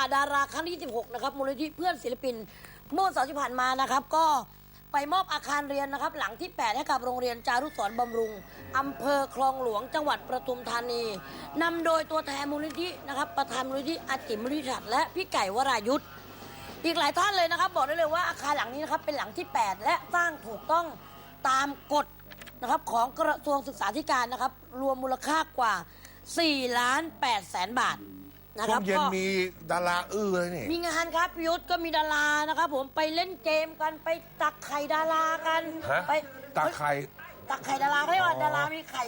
าดาราครั้งที่ 26 นะครับ มูลนิธิเพื่อนศิลปิน เมื่อวันเสาร์ที่ผ่านมานะครับ ก็ไปมอบอาคารเรียนนะครับ หลังที่ 8 ให้กับโรงเรียนจารุสรบำรุงอำเภอคลองหลวงจังหวัดประทุมธานีนำโดยตัวแทนมูลนิธินะครับ ประธานมูลนิธิอาจิมมูลนิธิฉัตรและพี่ไก่วรายุทธอีกหลายท่านเลยนะครับ บอกได้เลยว่าอาคารหลังนี้นะครับเป็นหลังที่ 8 และสร้างถูกต้องตามกฎนะครับของกระทรวงศึกษาธิการนะครับ รวมมูลค่ากว่า 4 ล้าน8แสนบาท นะคช่วรับงเย็นก็มีดาราอื้อเลยนี่ มีงานครับพิยุทธก็มีดารานะครับ ผมไปเล่นเกมกันไปตักไข่ดารากันฮะ ไปตาไข่ ตักไข่ดาราเขาเรียกว่าอ๋อ ดารามีไข่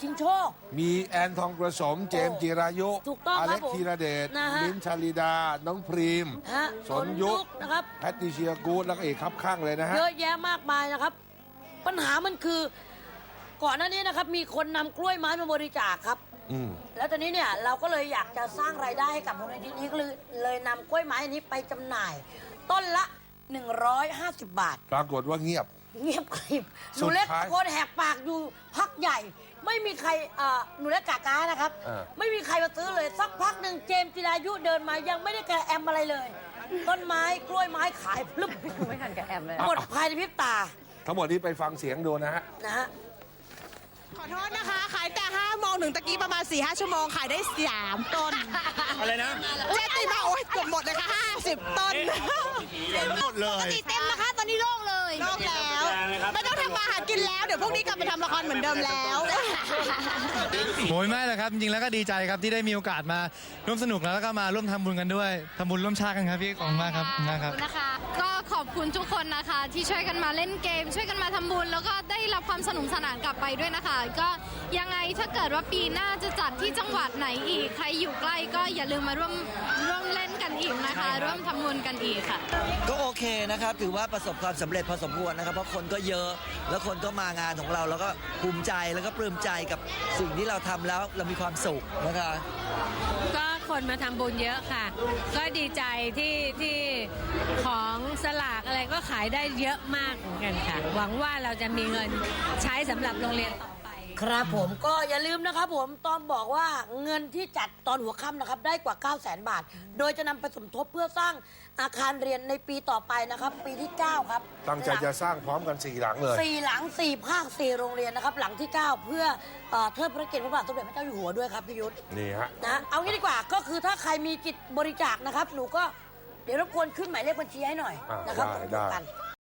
ชิงโชค มีแอนทองประสม เจมส์จิรายุถูกต้องอครับเล็กผมธีรเดชนะฮะมิ้นท์ชาลิดา น้องพรีม ฮะสนยุค นะครับ แพทติเชียกูดแล้วก็เอกครับข้างเลยนะฮะ เยอะแยะมากมายนะครับ ปัญหามันคือ ก่อนหน้านี้นะครับมีคนนำกล้วยไม้มาบริจาคครับ อืมแล้วตอนนี้เนี่ยเราก็เลยอยากจะสร้างรายได้ให้กับมูลนิธินี้ก็เลยเลยนำกล้วยไม้อันนี้ไปจำหน่าย ต้นละ 150 บาท ปรากฏว่าเงียบ เงียบกริบหสุนูดเล็กท้ายตะโกนแหกปากอยู่พักใหญ่ ไม่มีใครเอ่อหนูเล็กกากานะครับ เออ ไม่มีใครมาซื้อเลยสักพักหนึ่งเจมส์จิรายุเดินมายังไม่ได้กระแอมอะไรเลย ต้นไม้กล้วยไม้ขายพลึบไม่ทันกับแอมเลยหมดภายในพริบตาทั้งหมดนี้ไปฟังเสียงดูนะฮะ นะฮะ ขอโทษนะคะ ขายแต่5โมงถึงตะกี้ประมาณ4 5ชั่วโมงขายได้3ต้นอะไรนะเจ๊ตีมาโอ้ยเกือบหมดเลยค่ะ50ต้นหมดเลยตีเต็มนะคะตอนนี้โล่งเลยโล่งแล้ว ไม่ต้องทำมาหากินแล้ว เดี๋ยวพรุ่งนี้กลับไปทำละครเหมือนเดิมแล้ว โอ้ยไม่หรอกครับ จริงๆแล้วก็ดีใจครับที่ได้มีโอกาสมาร่วมสนุกแล้วก็มาร่วมทำบุญกันด้วยทำบุญร่วมชาติกันครับพี่ขอบคุณมากครับขอบคุณมากครับนะคะ ก็ขอบคุณทุกคนนะคะ ที่ช่วยกันมาเล่นเกม ช่วยกันมาทำบุญ แล้วก็ได้รับความสนุกสนานกลับไปด้วยนะคะ ก็ยังไงถ้าเกิดว่าปีหน้าจะจัดที่จังหวัดไหนอีก ใครอยู่ใกล้ก็อย่าลืมมาร่วมร่วมเล่นกันอีกนะคะ ร่วมทำบุญกันอีกค่ะ ก็โอเคนะครับ ถือว่าประสบความสำเร็จพอสมควรนะครับ เพราะคนก็เยอะ แล้วคนก็มางานของเรา แล้วก็ภูมิใจแล้วก็ปลื้มใจกับสิ่งที่เราทำแล้วเรามีความสุขนะคะก็คนมาทำบุญเยอะค่ะ ก็ดีใจที่ที่ของ ขายได้เยอะมากเหมือนกันค่ะ หวังว่าเราจะมีเงินใช้สำหรับโรงเรียนต่อไป ครับผมก็อย่าลืมนะครับผมตอนบอกว่าเงินที่จัดตอนหัวค่ำนะครับ ได้กว่า 9 0 0 0 0 0 บาท โดยจะนำไปสมทบเพื่อสร้างอาคารเรียนในปีต่อไปนะครับ ปีที่ 9 ครับตั้งใจจะสร้างพร้อมกันสี่หลังเลย สี่หลังสี่ภาคสี่โรงเรียนนะครับ หลังที่ 9 เพื่อเอ่อเทิดพระเกียรติพระบาทสมเด็จพระเจ้าอยู่หัวด้วยครับพี่ยุทธ นี่ฮะ นะเอางี้ดีกว่าก็คือถ้าใครมีจิตบริจาคนะครับ หนูก็เดี๋ยวรบกวนขึ้นหมายเลขบัญชีให้หน่อยอ่านะครับได้ได้กัน